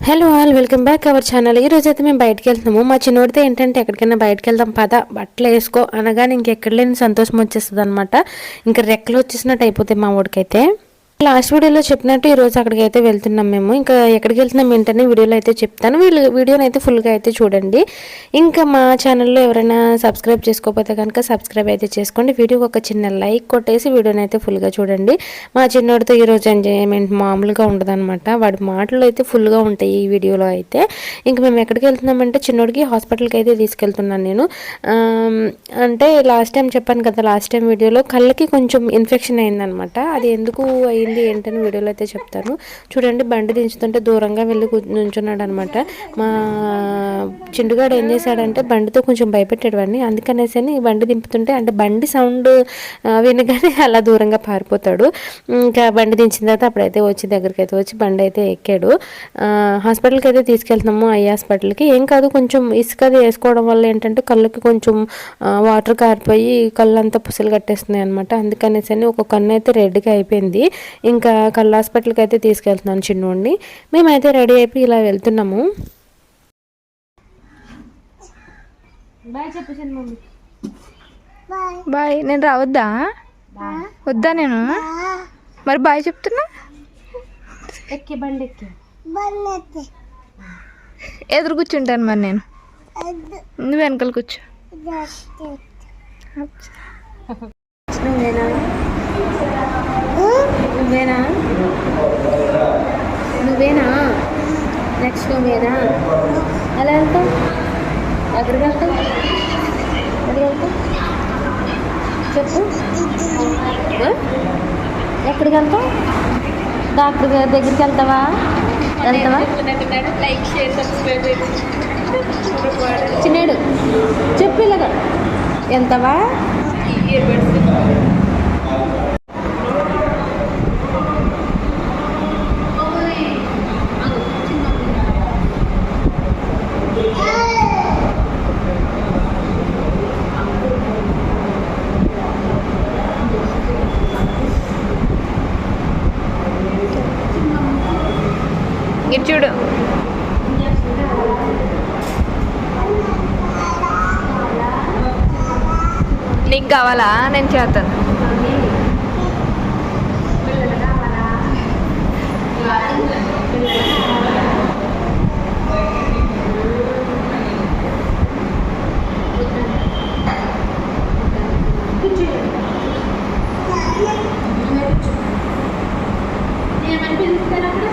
Hello all welcome back our channel ఈ రోజు అయితే మేము బయటకు వెళ్తున్నాము. మా చిన్నోడితే ఏంటంటే ఎక్కడికైనా బయటకు వెళ్దాం పద బట్టలు వేసుకో అనగానే ఇంకెక్కడ లేని సంతోషం వచ్చేస్తుంది అనమాట ఇంకా రెక్కలు వచ్చేసినట్టు అయిపోతాయి మా వాడికైతే లాస్ట్ వీడియోలో చెప్పినట్టు ఈరోజు అక్కడికి అయితే వెళ్తున్నాం మేము. ఇంకా ఎక్కడికి వెళ్తున్నాం ఏంటనే వీడియోలో అయితే చెప్తాను. వీళ్ళు వీడియోని అయితే ఫుల్గా అయితే చూడండి. ఇంకా మా ఛానల్లో ఎవరైనా సబ్స్క్రైబ్ చేసుకోకపోతే కనుక సబ్స్క్రైబ్ అయితే చేసుకోండి. వీడియోకి ఒక చిన్న లైక్ కొట్టేసి వీడియోని అయితే ఫుల్గా చూడండి. మా చిన్నోడితో ఈరోజు ఎంజాయ్మెంట్ మామూలుగా ఉండదన్నమాట. వాడి మాటలు అయితే ఫుల్గా ఉంటాయి ఈ వీడియోలో అయితే. ఇంకా మేము ఎక్కడికి వెళ్తున్నామంటే చిన్నోడికి హాస్పిటల్కి అయితే తీసుకెళ్తున్నాను నేను. అంటే లాస్ట్ టైం చెప్పాను కదా లాస్ట్ టైం వీడియోలో కళ్ళకి కొంచెం ఇన్ఫెక్షన్ అయిందనమాట అది ఎందుకు అయింది? ఏంటని వీడియోలో అయితే చెప్తాను. చూడండి బండి దించుతుంటే దూరంగా వెళ్ళి నుంచున్నాడు అనమాట మా చిండుగాడు ఏం చేశాడంటే బండితో కొంచెం భయపెట్టాడు వాడిని అందుకనేసి అని బండి దింపుతుంటే అంటే బండి సౌండ్ వినగానే అలా దూరంగా పారిపోతాడు. ఇంకా బండి దించిన తర్వాత అప్పుడైతే వచ్చి దగ్గరికి అయితే వచ్చి బండి అయితే ఎక్కాడు. హాస్పిటల్కి అయితే తీసుకెళ్తున్నాము ఐ హాస్పిటల్కి. ఏం కాదు కొంచెం ఇసుక అది వేసుకోవడం వల్ల ఏంటంటే కళ్ళకి కొంచెం వాటర్ కారిపోయి కళ్ళంతా పుసలు కట్టేస్తున్నాయి అనమాట అందుకనేసి అని ఒక కన్ను అయితే రెడ్గా అయిపోయింది. ఇంకా కళ్ళ హాస్పిటల్కి అయితే తీసుకెళ్తున్నాను చిన్నోడిని. మేమైతే రెడీ అయిపోయి ఇలా వెళ్తున్నాము. బాయ్ నేను రావద్దా? వద్దా నేను? మరి బాయ్ చెప్తున్నా? ఎక్కి బండి ఎక్కి. ఎదురు కూర్చుంటాను మరి నేను. నువ్వు వెనకాల కూర్చో. నువ్వేనా? నువ్వేనా? నెక్స్ట్ నువ్వేనా అలా వెళ్తావు? ఎక్కడికి వెళ్తావు? ఎక్కడికి వెళ్తావు? చెప్పు. ఎక్కడికి వెళ్తావు? డాక్టర్ గారి దగ్గరికి వెళ్తావా? వెళ్తావా? చిన్నాడు చెప్పు ఇలాగా. వెళ్తావా ఇటు చూడు. నీకు కావాలా? నేను చేస్తాను ఏమని పిలుస్తారు అక్కడ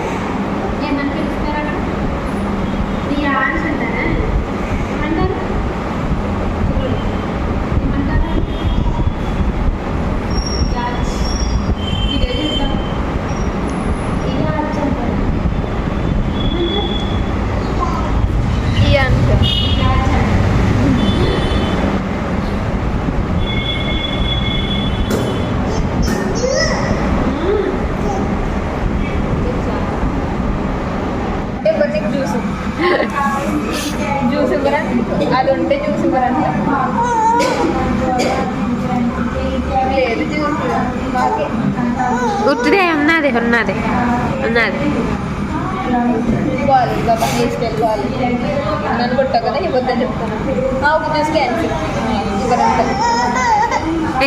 ఏమని పిలుస్తారు అక్కడ నీ ఆన్స్ అంటారా ఏమంటారు ఏమంటారు జాజ్ ఇదే చెప్తాం ఇది ఆన్స్ అంటారు ఈ అనుకో జాజ్ అంటారు జ్యూస్ జ్యూస్ ఇవ్వరా అది ఉంటే జ్యూస్ ఇవ్వరంట లేదు జ్యూస్ మాకే ఉట్టిదే ఉన్నది ఉన్నది ఉన్నది ఇవ్వాలి బాబా తీసుకెళ్ళిపోవాలి. నన్ను కొట్టా కదా ఇవ్వద్దని చెప్తాను ఒక జ్యూస్ క్యాన్సిల్ ఇవ్వరంట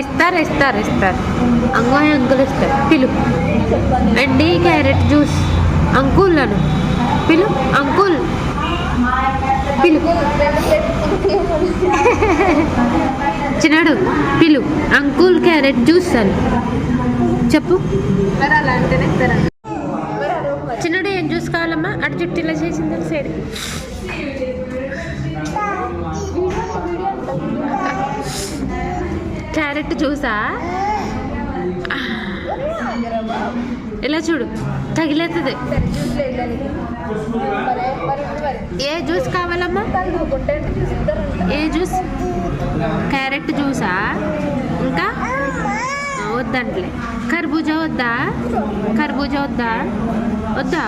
ఇస్తారు ఇస్తారు ఇస్తారు. అంగో అంకుల్ ఇస్తారు. పిలు. అండి క్యారెట్ జ్యూస్. అంకుల్లను. పిలు అంకుల్. పిలు. చిన్నాడు పిలు అంకుల్ క్యారెట్ జ్యూస్ అని. చెప్పు. మరి అలా అంటేనే చిన్నడు ఏం జ్యూస్ కావాలమ్మా అటు చుట్టూ ఇలా చేసింది సైడ్. క్యారెట్ జ్యూసా? ఇలా చూడు తగిలేతుంది ఏ జ్యూస్ కావాలమ్మా? ఏ జ్యూస్? క్యారెట్ జ్యూసా? ఇంకా? వద్దంటలే. కర్బూజా వద్దా? కర్బూజా వద్దా? వద్దా?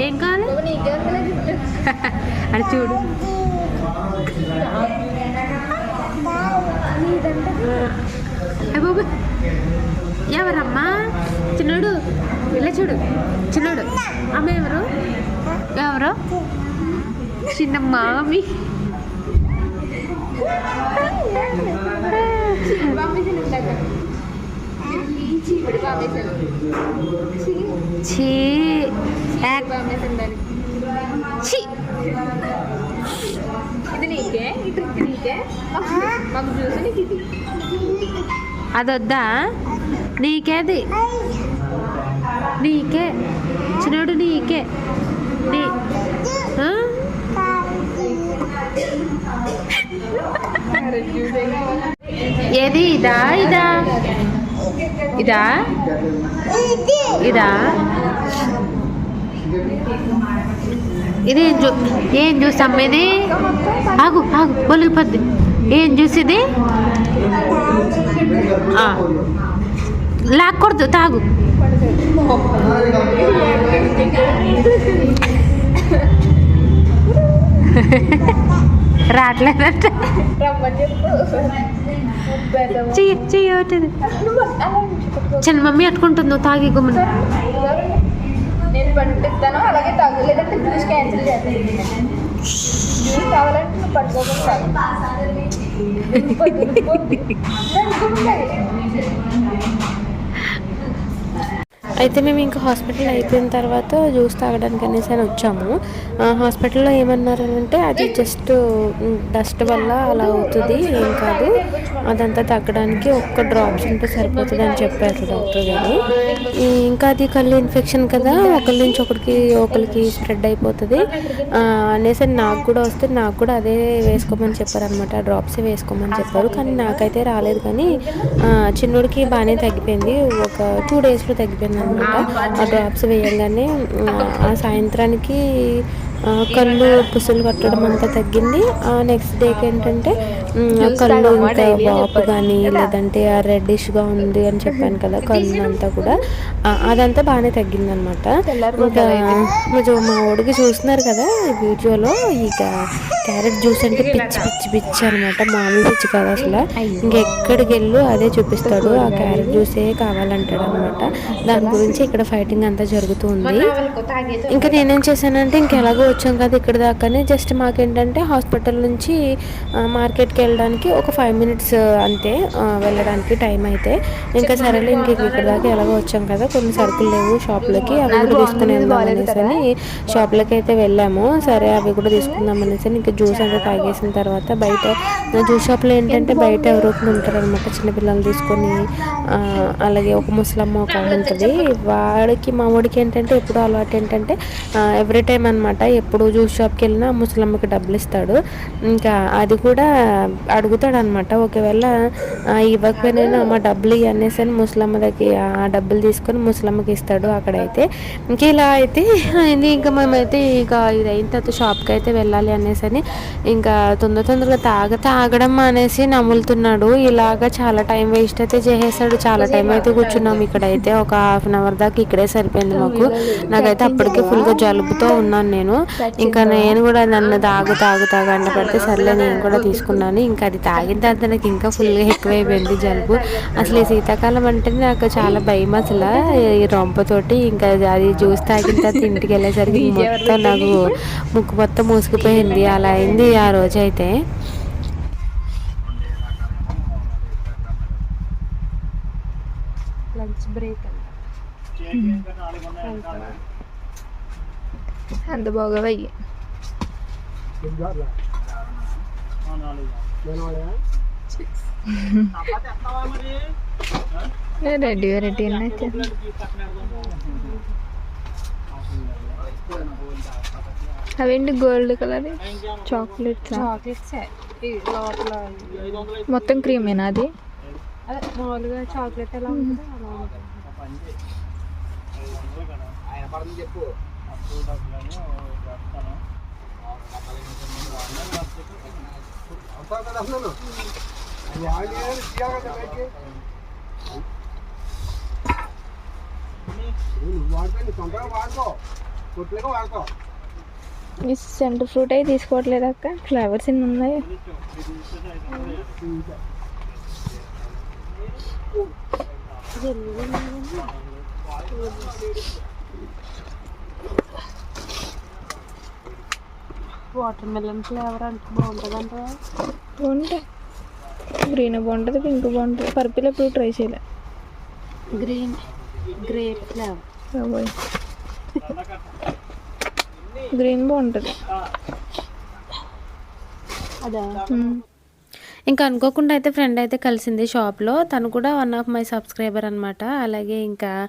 ఏం కావాలి? అది చూడు. బాబు ఎవరమ్మా? చిన్నోడు ఇలా చూడు. చిన్నోడు అమ్మ ఎవరు? ఎవరు? చిన్న మామి. పంపించాను ఇందాక ఛీ. ఇది నీకే ఈ ట్రిక్ నీకే. మాకు జ్యూస్ నీకు ఇది. అదొద్దా? నీకేది నీకే. చిన్నోడు నీకే. నీ? ఏది ఇదా ఇదా? ఇదా? ఇదా? ఇది ఏం చూ ఏం జ్యూస్ అమ్మేది ఆగు ఆగు ఒలిగిపోద్ది ఏం జ్యూస్ ఇది? లాక్కూడదు తాగు. రావట్లేదంట. రమ్మని చెప్పు పెద్దమ్మ. చెయ్యి చెయ్యి అవుతుంది నువ్వు అలా ఉంచు, పట్టుకో. చిన్న మమ్మీ అట్టుకుంటుందో తాగి గుమ్మని. నేను పంపిస్తాను అలాగే తాగు. లేదంటే జ్యూస్ క్యాన్సిల్ చేస్తాను జ్యూస్ కావాలంటే నువ్వు పట్టుకోకుండా అయితే మేము ఇంకా హాస్పిటల్ అయిపోయిన తర్వాత జ్యూస్ తాగడానికి అనేసి అని వచ్చాము. హాస్పిటల్లో ఏమన్నారు అంటే అది జస్ట్ డస్ట్ వల్ల అలా అవుతుంది ఏం కాదు. అదంతా తగ్గడానికి ఒక్క డ్రాప్స్ ఉంటే సరిపోతుంది అని చెప్పారు డాక్టర్ గారు. ఇంకా అది కళ్ళు ఇన్ఫెక్షన్ కదా ఒకరి నుంచి ఒకరికి ఒకరికి స్ప్రెడ్ అయిపోతుంది. అనేసి నాకు కూడా వస్తే నాకు కూడా అదే వేసుకోమని చెప్పారనమాట డ్రాప్సే వేసుకోమని చెప్పారు. కానీ నాకైతే రాలేదు కానీ చిన్నోడికి బాగానే తగ్గిపోయింది. ఒక టూ డేస్లో తగ్గిపోయింది అనమాట ఆ డ్రాప్స్ వేయంగానే ఆ, సాయంత్రానికి కళ్ళు పుసులు కట్టడం అంతా తగ్గింది. ఆ నెక్స్ట్ డేకి ఏంటంటే కళ్ళు ఇంకా వాపు కానీ లేదంటే ఆ రెడ్డిష్గా ఉంది అని చెప్పాను కదా కళ్ళు అంతా కూడా. అదంతా బాగానే తగ్గింది అనమాట ఇంకా మా వాడికి చూస్తున్నారు కదా ఈ వీడియోలో ఇక క్యారెట్ జ్యూస్ అంటే పిచ్చి పిచ్చి పిచ్చి అనమాట మామూలు పిచ్చి కాదు అసలు. ఇంకెక్కడికి వెళ్ళు అదే చూపిస్తాడు. ఆ క్యారెట్ జ్యూసే కావాలంటాడు అనమాట దాని గురించి ఇక్కడ ఫైటింగ్ అంతా జరుగుతూ ఉంది. ఇంకా నేనేం చేశానంటే ఇంక ఎలాగో వచ్చాం కదా ఇక్కడ దాకానే. జస్ట్ మాకేంటంటే హాస్పిటల్ నుంచి మార్కెట్కి వెళ్ళడానికి ఒక ఫైవ్ మినిట్స్ అంతే వెళ్ళడానికి టైం అయితే. ఇంకా సరేలే ఇంక ఇక్కడ దాకా ఎలాగో వచ్చాం కదా. కొన్ని సరుకులు లేవు షాప్లకి. అవి కూడా తీసుకుని వెళ్దాం అనేసి అని షాప్లకి అయితే వెళ్ళాము. సరే అవి కూడా తీసుకుందాం అనేసి అని ఇంకా జ్యూస్ అంతా తాగేసిన తర్వాత బయట జ్యూస్ షాప్లో ఏంటంటే బయట ఎవరో ఒకరు ఉంటారు అనమాట చిన్నపిల్లలు తీసుకొని అలాగే ఒక ముసలమ్మ ఒక ఉంటుంది. వాడికి మా వాడికి ఏంటంటే ఎప్పుడు అలవాటు ఏంటంటే ఎవ్రీ టైం అనమాట ఎప్పుడు జ్యూస్ షాప్కి వెళ్ళినా ముసలమ్మకి డబ్బులు ఇస్తాడు. ఇంకా అది కూడా అడుగుతాడు అనమాట ఒకవేళ ఇవ్వకపోయినా మా డబ్బులు ఇవి అనేసి అని ముసలమ్మ దగ్గర ఆ డబ్బులు తీసుకొని ముసలమ్మకి ఇస్తాడు అక్కడైతే. ఇంక ఇలా అయితే అయింది. ఇంకా మేమైతే ఇక ఇది అయిన తర్వాత షాప్కి అయితే వెళ్ళాలి అనేసి అని ఇంకా తొందర తొందరగా తాగ తాగడం అనేసి నములుతున్నాడు. ఇలాగా చాలా టైం వేస్ట్ అయితే చేసేసాడు చాలా టైం అయితే కూర్చున్నాం ఇక్కడైతే. ఒక హాఫ్ అన్ అవర్ దాకా ఇక్కడే సరిపోయింది మాకు. నాకైతే అప్పటికే ఫుల్గా జలుబుతో ఉన్నాను నేను. ఇంకా నేను కూడా నన్ను తాగు తాగు తాగు అంట పడితే సర్లే నేను కూడా తీసుకున్నాను. ఇంకా అది తాగిన తర్వాత నాకు ఇంకా ఫుల్గా ఎక్కువైపోయింది జలుబు. అసలు ఈ శీతాకాలం అంటే నాకు చాలా భయం అసలు. ఈ రొంపతోటి ఇంకా అది జ్యూస్ తాగిన తర్వాత ఇంటికి వెళ్ళేసరికి మొత్తం నాకు ముక్కు మొత్తం మూసుకుపోయింది. అలా అయింది ఆ రోజు అయితే. లంచ్ బ్రేక్ అంత బాగోవయ్యి రెడీ రెడీ అయితే. అవేంటి గోల్డ్ కలర్? చాక్లెట్స్? చాక్లెట్స్. లోపల మొత్తం క్రీమేనా అది? అదే మామూలుగా చాక్లెట్ ఎలా ఉంటుందో అలా ఉంటుంది. ఈ సెంటర్ ఫ్రూట్ అయి తీసుకోవట్లేదు అక్క. ఫ్లవర్స్ ఎన్ని ఉన్నాయి? వాటర్ మెలన్ ఫ్లేవర్ అంటే బాగుంటుందంట బాగుంటాయి గ్రీన్ బాగుంటుంది పింక్ బాగుంటుంది పర్పుల్ ఎప్పుడు ట్రై చేయలే గ్రీన్ గ్రేప్ ఫ్లేవర్ బాబోయ్ గ్రీన్ బాగుంటుంది అదా మ్మ్. ఇంకా అనుకోకుండా అయితే ఫ్రెండ్ అయితే కలిసింది షాప్లో తను కూడా వన్ ఆఫ్ మై సబ్స్క్రైబర్ అనమాట అలాగే ఇంకా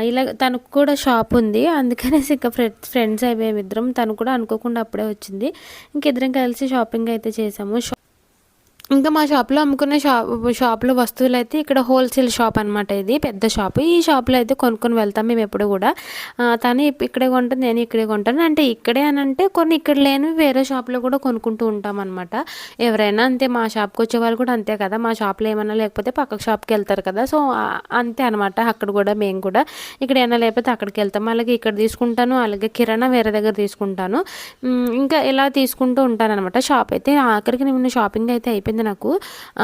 ఇలా తనకు కూడా షాప్ ఉంది. అందుకనేసి ఇంకా ఫ్రెండ్స్ ఫ్రెండ్స్ అయిపోయాము ఇద్దరం. తను కూడా అనుకోకుండా అప్పుడే వచ్చింది. ఇంకిద్దరం కలిసి షాపింగ్ అయితే చేసాము. షా- ఇంకా మా షాప్లో అమ్ముకునే షాప్ షాప్లో వస్తువులు అయితే ఇక్కడ హోల్సేల్ షాప్ అనమాట ఇది పెద్ద షాప్. ఈ షాప్లో అయితే కొనుక్కొని వెళ్తాం మేము ఎప్పుడు కూడా. తను ఇక్కడే కొంటాను నేను ఇక్కడే కొంటాను. అంటే ఇక్కడే అని అంటే కొన్ని ఇక్కడ లేనివి వేరే షాప్లో కూడా కొనుక్కుంటూ ఉంటాం అనమాట ఎవరైనా అంతే మా షాప్కి వచ్చే వాళ్ళు కూడా అంతే కదా. మా షాప్లో ఏమన్నా లేకపోతే పక్క షాప్కి వెళ్తారు కదా. సో అంతే అనమాట అక్కడ కూడా మేము కూడా. ఇక్కడ ఏమైనా లేకపోతే అక్కడికి వెళ్తాం. అలాగే ఇక్కడ తీసుకుంటాను అలాగే కిరాణా వేరే దగ్గర తీసుకుంటాను. ఇంకా ఇలా తీసుకుంటూ ఉంటాను అనమాట షాప్ అయితే ఆఖరికి నేను షాపింగ్ అయితే అయిపోయింది నాకు.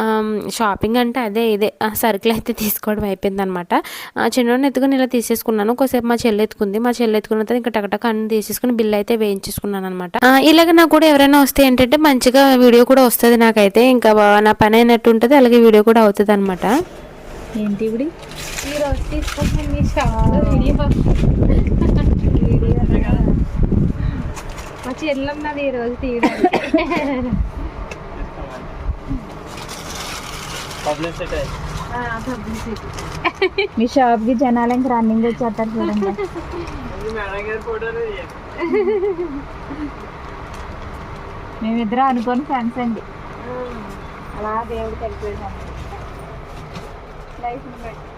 ఆమ్, షాపింగ్ అంటే అదే ఇదే. ఆ, సరుకులు అయితే తీసుకోవడం అయిపోయింది అనమాట చిన్నోడిని ఎత్తుకుని ఇలా తీసేసుకున్నాను. ఒకసేపు మా చెల్లి ఎత్తుకుంది. మా చెల్లి ఎత్తుకున్న తర్వాత ఇంకా టకటక అన్ని తీసేసుకుని బిల్ అయితే వేయించేసుకున్నాను అనమాట ఇలాగ నాకు కూడా ఎవరైనా వస్తే ఏంటంటే మంచిగా వీడియో కూడా వస్తుంది నాకైతే. ఇంకా నా పని అయినట్టు ఉంటుంది. అలాగే వీడియో కూడా అవుతుంది అనమాట ఏంటి ఇప్పుడు ఈరోజు తీసుకుంటాను మీ షాప్లో వీడియో మా చెల్లి ఉన్నది ఈరోజు తీయడానికి. మీ షాప్కి జనాలు ఇంకా రన్నింగ్ వచ్చేస్తారు చూడండి. మేమిద్దరం అనుకోని ఫ్రెండ్స్ అండి. అలా దేవుడికి వెళ్ళిపోయాను. లైఫ్ బట్టి.